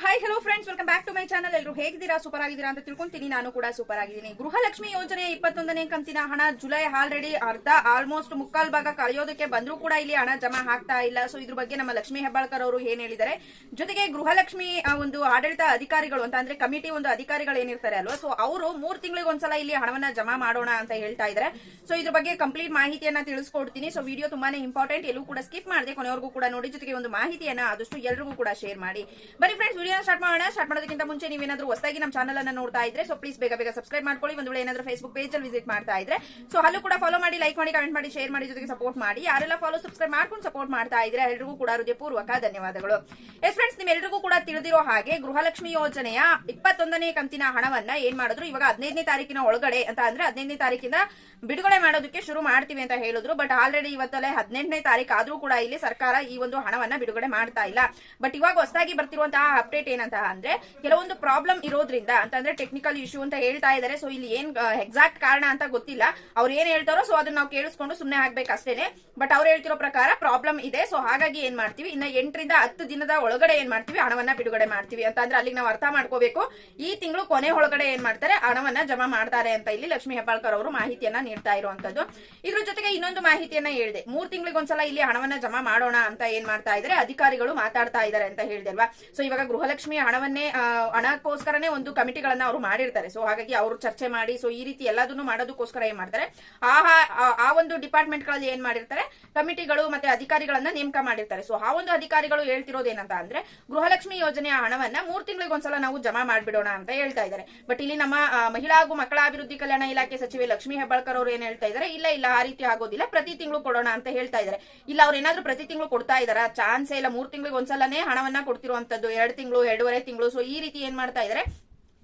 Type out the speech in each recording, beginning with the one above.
Hi hello friends welcome back to my channel ಎಲ್ಲರೂ ಹೇಗಿದ್ದೀರಾ? Super ಆಗಿದ್ದೀರಾ ಅಂತ ತಿಳ್ಕೊಂತೀನಿ. ನಾನು ಕೂಡ ಸೂಪರ್ ಆಗಿದ್ದೀನಿ. ಗೃಹಲಕ್ಷ್ಮಿ ಯೋಜನೆ ಇಪ್ಪತ್ತೊಂದನೇ ಕಂತಿನ ಹಣ ಜುಲೈ ಆಲ್ರೆಡಿ ಅರ್ಧ ಆಲ್ಮೋಸ್ಟ್ ಮುಕ್ಕಾಲ್ ಭಾಗ ಕಳೆಯೋದಕ್ಕೆ ಬಂದರೂ ಕೂಡ ಇಲ್ಲಿ ಹಣ ಜಮಾ ಆಗ್ತಾ ಇಲ್ಲ. ಸೊ ಇದ್ರ ಬಗ್ಗೆ ನಮ್ಮ ಲಕ್ಷ್ಮಿ ಹೆಬ್ಬಾಳ್ಕರ್ ಅವರು ಏನ್ ಹೇಳಿದ್ದಾರೆ? ಜೊತೆಗೆ ಗೃಹಲಕ್ಷ್ಮಿ ಒಂದು ಆಡಳಿತ ಅಧಿಕಾರಿಗಳು ಅಂತ ಅಂದ್ರೆ ಕಮಿಟಿ ಒಂದು ಅಧಿಕಾರಿಗಳು ಏನಿರ್ತಾರೆ ಅಲ್ವಾ? ಸೊ ಅವರು ಮೂರ್ ತಿಂಗಳಿಗೆ ಒಂದ್ಸಲ ಇಲ್ಲಿ ಹಣವನ್ನ ಜಮಾ ಮಾಡೋಣ ಅಂತ ಹೇಳ್ತಾ ಇದ್ದಾರೆ. ಸೊ ಇದ್ರ ಬಗ್ಗೆ ಕಂಪ್ಲೀಟ್ ಮಾಹಿತಿಯನ್ನ ತಿಳಿಸ್ಕೊಡ್ತೀನಿ. ಸೊ ವಿಡಿಯೋ ತುಂಬಾನೇ ಇಂಪಾರ್ಟೆಂಟ್ ಎಲ್ಲೂ ಕೂಡ ಸ್ಕಿಪ್ ಮಾಡದೆ ಕೊನೆವರೆಗೂ ಕೂಡ ನೋಡಿ. ಜೊತೆಗೆ ಒಂದು ಮಾಹಿತಿಯನ್ನ ಆದಷ್ಟು ಎಲ್ರಿಗೂ ಕೂಡ ಶೇರ್ ಮಾಡಿ. ಬನ್ನಿ ಫ್ರೆಂಡ್ಸ್ ವಿಡಿಯೋ ಸ್ಟಾರ್ಟ್ ಮಾಡೋಣ. ಸ್ಟಾರ್ಟ್ ಮಾಡೋದಕ್ಕಿಂತ ಮುಂಚೆ ನೀವೇನಾದ್ರೂ ಹೊಸದಾಗಿ ನಮ್ಮ ಚಾನಲ್ ಅನ್ನ ನೋಡ್ತಾ ಇದ್ರೆ ಸೊ ಪ್ಲೀಸ್ ಬೇಗ ಬೇಗ ಸಬ್ಸ್ಕ್ರೈಬ್ ಮಾಡ್ಕೊಳ್ಳಿ. ಒಂದು ವೇಳೆ ಏನಾದ್ರೂ ಫೇಸ್ಬುಕ್ ಪೇಜ್ ಅಲ್ಲಿ ವಿಸಿಟ್ ಮಾಡ್ತಾ ಇದ್ರೆ ಸೊ ಅಲ್ಲೂ ಕೂಡ ಫಾಲೋ ಮಾಡಿ ಲೈಕ್ ಮಾಡಿ ಕಮೆಂಟ್ ಮಾಡಿ ಶೇರ್ ಮಾಡಿ ಜೊತೆಗೆ ಸಪೋರ್ಟ್ ಮಾಡಿ. ಯಾರೆಲ್ಲ ಫಾಲೋ ಸಬ್ಸ್ಕ್ರೈಬ್ ಮಾಡ್ಕೊಂಡು ಸಪೋರ್ಟ್ ಮಾಡ್ತಾ ಇದ್ರೆ ಎಲ್ರಿಗೂ ಕೂಡ ಹೃದಯಪೂರ್ವಕ ಧನ್ಯವಾದಗಳು. ಎಸ್ ಫ್ರೆಂಡ್ಸ್ ನಿಮ್ಮೆಲ್ಲರಿಗೂ ಕೂಡ ತಿಳಿದಿರೋ ಹಾಗೆ ಗೃಹಲಕ್ಷ್ಮಿ ಯೋಜನೆಯ ಇಪ್ಪತ್ತೊಂದನೇ ಕಂತಿನ ಹಣವನ್ನ ಏನ್ ಮಾಡಿದ್ರು? ಇವಾಗ ಹದಿನೈದನೇ ತಾರೀಕಿನ ಒಳಗಡೆ ಅಂತ ಅಂದ್ರೆ ಹದಿನೈದನೇ ತಾರೀಕಿಂದ ಬಿಡುಗಡೆ ಮಾಡೋದಕ್ಕೆ ಶುರು ಮಾಡ್ತೀವಿ ಅಂತ ಹೇಳಿದ್ರು. ಬಟ್ ಆಲ್ರೆಡಿ ಇವತ್ತಲ್ಲೇ ಹದಿನೆಂಟನೇ ತಾರೀಕು ಆದ್ರೂ ಕೂಡ ಇಲ್ಲಿ ಸರ್ಕಾರ ಈ ಒಂದು ಹಣವನ್ನ ಬಿಡುಗಡೆ ಮಾಡ್ತಾ ಇಲ್ಲ. ಬಟ್ ಇವಾಗ ಹೊಸದಾಗಿ ಬರ್ತಿರುವಂತಹ ಅಪ್ಡೇಟ್ ಏನಂತ ಅಂದ್ರೆ ಕೆಲವೊಂದು ಪ್ರಾಬ್ಲಮ್ ಇರೋದ್ರಿಂದ ಅಂತಂದ್ರೆ ಟೆಕ್ನಿಕಲ್ ಇಶ್ಯೂ ಅಂತ ಹೇಳ್ತಾ ಇದ್ದಾರೆ ಸೊ ಇಲ್ಲಿ ಏನ್ ಎಕ್ಸಾಕ್ಟ್ ಕಾರಣ ಅಂತ ಗೊತ್ತಿಲ್ಲ. ಅವ್ರು ಏನ್ ಹೇಳ್ತಾರೋ ಸೊ ಅದನ್ನ ನಾವು ಕೇಳಿಸ್ಕೊಂಡು ಸುಮ್ಮನೆ ಆಗ್ಬೇಕು ಅಷ್ಟೇನೆ. ಬಟ್ ಅವ್ರು ಹೇಳ್ತಿರೋ ಪ್ರಕಾರ ಪ್ರಾಬ್ಲಮ್ ಇದೆ. ಸೊ ಹಾಗಾಗಿ ಏನ್ ಮಾಡ್ತೀವಿ, ಇನ್ನ ಎಂಟರಿಂದ ಹತ್ತು ದಿನದ ಒಳಗಡೆ ಏನ್ ಮಾಡ್ತೀವಿ, ಹಣವನ್ನ ಬಿಡುಗಡೆ ಮಾಡ್ತೀವಿ. ಅಂತ ಅಂದ್ರೆ ಅಲ್ಲಿಗೆ ನಾವು ಅರ್ಥ ಮಾಡ್ಕೋಬೇಕು. ಈ ತಿಂಗಳು ಕೊನೆ ಒಳಗಡೆ ಏನ್ ಮಾಡ್ತಾರೆ, ಹಣವನ್ನ ಜಮಾ ಮಾಡ್ತಾರೆ ಅಂತ ಇಲ್ಲಿ ಲಕ್ಷ್ಮಿ ಹೆಬ್ಬಾಳ್ಕರ್ ಅವರು ಮಾಹಿತಿಯನ್ನ ನೀಡ್ತಾ ಇರುವಂತದ್ದು. ಇದ್ರ ಜೊತೆಗೆ ಇನ್ನೊಂದು ಮಾಹಿತಿಯನ್ನ ಹೇಳಿದೆ. ಮೂರ್ ತಿಂಗಳಿಗೊಂದ್ಸಲ ಇಲ್ಲಿ ಹಣವನ್ನ ಜಮಾ ಮಾಡೋಣ ಅಂತ ಏನ್ ಮಾಡ್ತಾ ಇದ್ರೆ, ಅಧಿಕಾರಿಗಳು ಮಾತಾಡ್ತಾ ಇದ್ದಾರೆ ಅಂತ ಹೇಳಿದೆ ಅಲ್ವಾ? ಸೊ ಇವಾಗ ಗೃಹಲಕ್ಷ್ಮಿ ಹಣವನ್ನೇ ಹಣಕ್ಕೋಸ್ಕರನೇ ಒಂದು ಕಮಿಟಿಗಳನ್ನ ಅವರು ಮಾಡಿರ್ತಾರೆ. ಸೊ ಹಾಗಾಗಿ ಅವರು ಚರ್ಚೆ ಮಾಡಿ ಸೊ ಈ ರೀತಿ ಎಲ್ಲದನ್ನು ಮಾಡೋದಕ್ಕೋಸ್ಕರ ಏನ್ ಮಾಡ್ತಾರೆ? ಆ, ಆ- ಒಂದು ಡಿಪಾರ್ಟ್ಮೆಂಟ್ಗಳಲ್ಲಿ ಏನ್ ಮಾಡಿರ್ತಾರೆ? ಕಮಿಟಿಗಳು ಮತ್ತೆ ಅಧಿಕಾರಿಗಳನ್ನ ನೇಮಕ ಮಾಡಿರ್ತಾರೆ. ಸೊ ಆ ಒಂದು ಅಧಿಕಾರಿಗಳು ಹೇಳ್ತಿರೋದು ಏನಂತ ಅಂದ್ರೆ, ಗೃಹಲಕ್ಷ್ಮಿ ಯೋಜನೆಯ ಹಣವನ್ನ ಮೂರ್ ತಿಂಗಳಿಗೆ ಒಂದ್ಸಲ ನಾವು ಜಮಾ ಮಾಡ್ಬಿಡೋಣ ಅಂತ ಹೇಳ್ತಾ ಇದ್ದಾರೆ. ಬಟ್ ಇಲ್ಲಿ ನಮ್ಮ ಮಹಿಳಾ ಹಾಗೂ ಮಕ್ಕಳ ಅಭಿವೃದ್ಧಿ ಕಲ್ಯಾಣ ಇಲಾಖೆ ಸಚಿವೆ ಲಕ್ಷ್ಮಿ ಹೆಬ್ಬಾಳ್ಕರ್ ಅವರು ಏನ್ ಹೇಳ್ತಾ ಇದ್ದಾರೆ? ಇಲ್ಲ ಇಲ್ಲ, ಆ ರೀತಿ ಆಗೋದಿಲ್ಲ. ಪ್ರತಿ ತಿಂಗಳು ಕೊಡೋಣ ಅಂತ ಹೇಳ್ತಾ ಇದ್ದಾರೆ. ಇಲ್ಲ, ಅವ್ರು ಏನಾದ್ರು ಪ್ರತಿ ತಿಂಗಳು ಕೊಡ್ತಾ ಇದಾರ ಚಾನ್ಸ್ ಇಲ್ಲ. ಮೂರ್ ತಿಂಗಳಿಗೆ ಒಂದ್ಸಲನೇ ಹಣವನ್ನ ಕೊಡ್ತಿರುವಂತದ್ದು ಎರಡು ತಿಂಗಳು ಎರಡೂವರೆ ತಿಂಗಳು ಸೊ ಈ ರೀತಿ ಏನ್ ಮಾಡ್ತಾ ಇದ್ದಾರೆ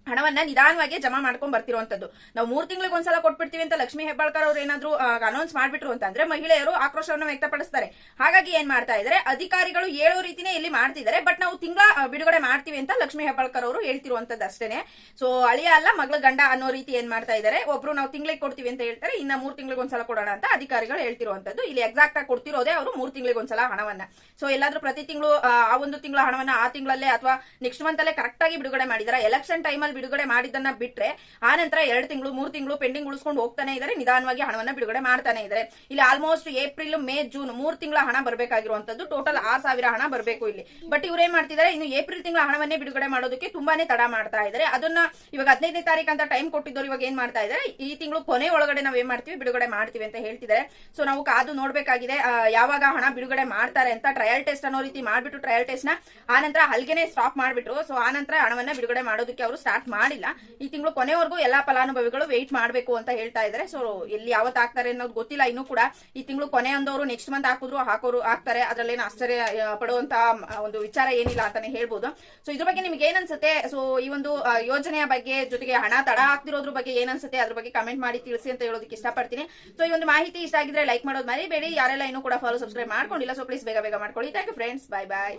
ಹಣವನ್ನ ನಿಧಾನವಾಗಿ ಜಮಾ ಮಾಡ್ಕೊಂಡ್ ಬರ್ತಿರುವಂತದ್ದು ನಾವು ಮೂರ್ ತಿಂಗಳಿಗೆ ಒಂದ್ಸಲ ಕೊಟ್ಬಿಡ್ತೀವಿ ಅಂತ ಲಕ್ಷ್ಮೀ ಹೆಬ್ಬಾಳ್ಕರ್ ಅವ್ರು ಏನಾದ್ರು ಅನೌನ್ಸ್ ಮಾಡ್ಬಿಟ್ರು ಅಂತಂದ್ರೆ ಮಹಿಳೆಯರು ಆಕ್ರೋಶವನ್ನು ವ್ಯಕ್ತಪಡಿಸ್ತಾರೆ. ಹಾಗಾಗಿ ಏನ್ ಮಾಡ್ತಾ ಇದ್ದಾರೆ ಅಧಿಕಾರಿಗಳು ಹೇಳೋ ರೀತಿನೇ ಇಲ್ಲಿ ಮಾಡ್ತಿದ್ದಾರೆ. ಬಟ್ ನಾವು ತಿಂಗಳ ಬಿಡುಗಡೆ ಮಾಡ್ತೀವಿ ಅಂತ ಲಕ್ಷ್ಮೀ ಹೆಬ್ಬಾಳ್ಕರ್ ಅವರು ಹೇಳ್ತಿರುವಂತದ್ದು ಅಷ್ಟೇನೆ. ಸೊ, ಅಳಿಯ ಅಲ್ಲ, ಮಗಳ ಗಂಡ ಅನ್ನೋ ರೀತಿ ಏನ್ ಮಾಡ್ತಾ ಇದ್ದಾರೆ ಒಬ್ರು ನಾವು ತಿಂಗಳಿಗೆ ಕೊಡ್ತೀವಿ ಅಂತ ಹೇಳ್ತಾರೆ, ಇನ್ನ ಮೂರ್ ತಿಂಗಳಿಗೆ ಒಂದ್ಸಲ ಕೊಡೋಣ ಅಂತ ಅಧಿಕಾರಿಗಳು ಹೇಳ್ತಿರುವಂತದ್ದು ಇಲ್ಲಿ ಎಕ್ಸಾಕ್ಟ್ ಆಗಿ ಕೊಡ್ತಿರೋದೇ ಅವರು ಮೂರ್ ತಿಂಗಳಿಗೆ ಒಂದ್ಸಲ ಹಣವನ್ನ. ಸೊ, ಎಲ್ಲಾದ್ರೂ ಪ್ರತಿ ತಿಂಗಳು, ಆ ಒಂದು ತಿಂಗಳ ಹಣವನ್ನ ಆ ತಿಂಗಳಲ್ಲೇ ಅಥವಾ ನೆಕ್ಸ್ಟ್ ಮಂತ್ ಅಲ್ಲೇ ಕರೆಕ್ಟ್ ಆಗಿ ಬಿಡುಗಡೆ ಮಾಡಿದಾರೆ? ಎಲೆಕ್ಷನ್ ಟೈಮ್ ಬಿಡುಗಡೆ ಮಾಡಿದ್ದನ್ನ ಬಿಟ್ರೆ ಆ ನಂತರ ಎರಡು ತಿಂಗಳು, ಮೂರು ತಿಂಗಳು ಪೆಂಡಿಂಗ್ ಉಳಿಸ್ಕೊಂಡು ಹೋಗ್ತಾನೆ ಇದ್ದಾರೆ ನಿಧಾನವಾಗಿ ಹಣವನ್ನ ಬಿಡುಗಡೆ ಮಾಡ್ತಾನೆ ಇದ್ದಾರೆ ಇಲ್ಲಿ ಆಲ್ಮೋಸ್ಟ್ ಏಪ್ರಿಲ್, ಮೇ, ಜೂನ್ ಮೂರ್ ತಿಂಗಳ ಹಣ ಬರಬೇಕಾಗಿರುವಂತದ್ದು ಟೋಟಲ್ ಆರ್ ಸಾವಿರ ಹಣ ಬರಬೇಕು ಇಲ್ಲಿ. ಬಟ್ ಇವ್ರು ಮಾಡ್ತಿದ್ದಾರೆ ಇನ್ನು ಏಪ್ರಿಲ್ ತಿಂಗಳ ಹಣವನ್ನೇ ಬಿಡುಗಡೆ ಮಾಡೋದಕ್ಕೆ ತುಂಬಾನೇ ತಡ ಮಾಡ್ತಾ ಇದ್ದಾರೆ ಅದನ್ನ ಇವಾಗ ಹದಿನೈದನೇ ತಾರೀಕು ಅಂತ ಟೈಮ್ ಕೊಟ್ಟಿದ್ದವ್ರು ಇವಾಗ ಏನ್ ಮಾಡ್ತಾ ಇದ್ದಾರೆ ಈ ತಿಂಗಳು ಕೊನೆ ಒಳಗಡೆ ನಾವ್ ಏನ್ ಮಾಡ್ತೀವಿ, ಬಿಡುಗಡೆ ಮಾಡ್ತೀವಿ ಅಂತ ಹೇಳ್ತಿದ್ದಾರೆ ಸೊ ನಾವು ಕಾದು ನೋಡ್ಬೇಕಾಗಿದೆ ಯಾವಾಗ ಹಣ ಬಿಡುಗಡೆ ಮಾಡ್ತಾರೆ ಅಂತ ಟ್ರಯಲ್ ಟೆಸ್ಟ್ ಅನ್ನೋ ರೀತಿ ಮಾಡ್ಬಿಟ್ಟು ಟ್ರಯಲ್ ಟೆಸ್ಟ್ನ ಆನಂತರ ಹಲ್ಗೆನೆ ಸ್ಟಾಪ್ ಮಾಡ್ಬಿಟ್ರು. ಸೊ ಆನಂತರ ಹಣವನ್ನ ಬಿಡುಗಡೆ ಮಾಡೋದಕ್ಕೆ ಅವರು ಸ್ಟಾರ್ಟ್ ಮಾಡಿಲ್ಲ, ಈ ತಿಂಗಳು ಕೊನೆವರೆಗೂ ಎಲ್ಲಾ ಫಲಾನುಭವಿಗಳು ವೆಯ್ಟ್ ಮಾಡಬೇಕು ಅಂತ ಹೇಳ್ತಾ ಇದ್ದಾರೆ ಸೊ ಎಲ್ಲಿ ಯಾವತ್ತು ಹಾಕ್ತಾರೆ ಅನ್ನೋದು ಗೊತ್ತಿಲ್ಲ. ಇನ್ನೂ ಕೂಡ ಈ ತಿಂಗಳು ಕೊನೆ ಅಂದವರು ನೆಕ್ಸ್ಟ್ ಮಂತ್ ಹಾಕಿದ್ರು, ಹಾಕೋರು, ಹಾಕ್ತಾರೆ. ಅದ್ರಲ್ಲೇನು ಆಶ್ಚರ್ಯ ಪಡುವಂತಹ ಒಂದು ವಿಚಾರ ಏನಿಲ್ಲ ಅಂತಾನೆ ಹೇಳ್ಬೋದು. ಸೊ ಇದ್ರ ಬಗ್ಗೆ ನಿಮ್ಗೆ ಏನನ್ಸುತ್ತೆ ಸೊ ಈ ಒಂದು ಯೋಜನೆಯ ಬಗ್ಗೆ ಜೊತೆಗೆ ಹಣ ತಡ ಆಗ್ತಿರೋದ್ರ ಬಗ್ಗೆ ಏನನ್ಸುತ್ತೆ ಅದ್ರ ಬಗ್ಗೆ ಕಮೆಂಟ್ ಮಾಡಿ ತಿಳಿಸಿ ಅಂತ ಹೇಳೋದಕ್ಕೆ ಇಷ್ಟಪಡ್ತೀನಿ. ಸೊ ಈ ಒಂದು ಮಾಹಿತಿ ಇಷ್ಟ ಆಗಿದ್ರೆ ಲೈಕ್ ಮಾಡೋದು ಮರಿಬೇಡಿ. ಯಾರೆಲ್ಲ ಇನ್ನೂ ಕೂಡ ಫಾಲೋ ಸಬ್ಸ್ಕ್ರೈಬ್ ಮಾಡ್ಕೊಂಡಿಲ್ಲ ಸೊ ಪ್ಲೀಸ್ ಬೇಗ ಬೇಗ ಮಾಡ್ಕೊಳ್ಳಿ. Thank you friends bye bye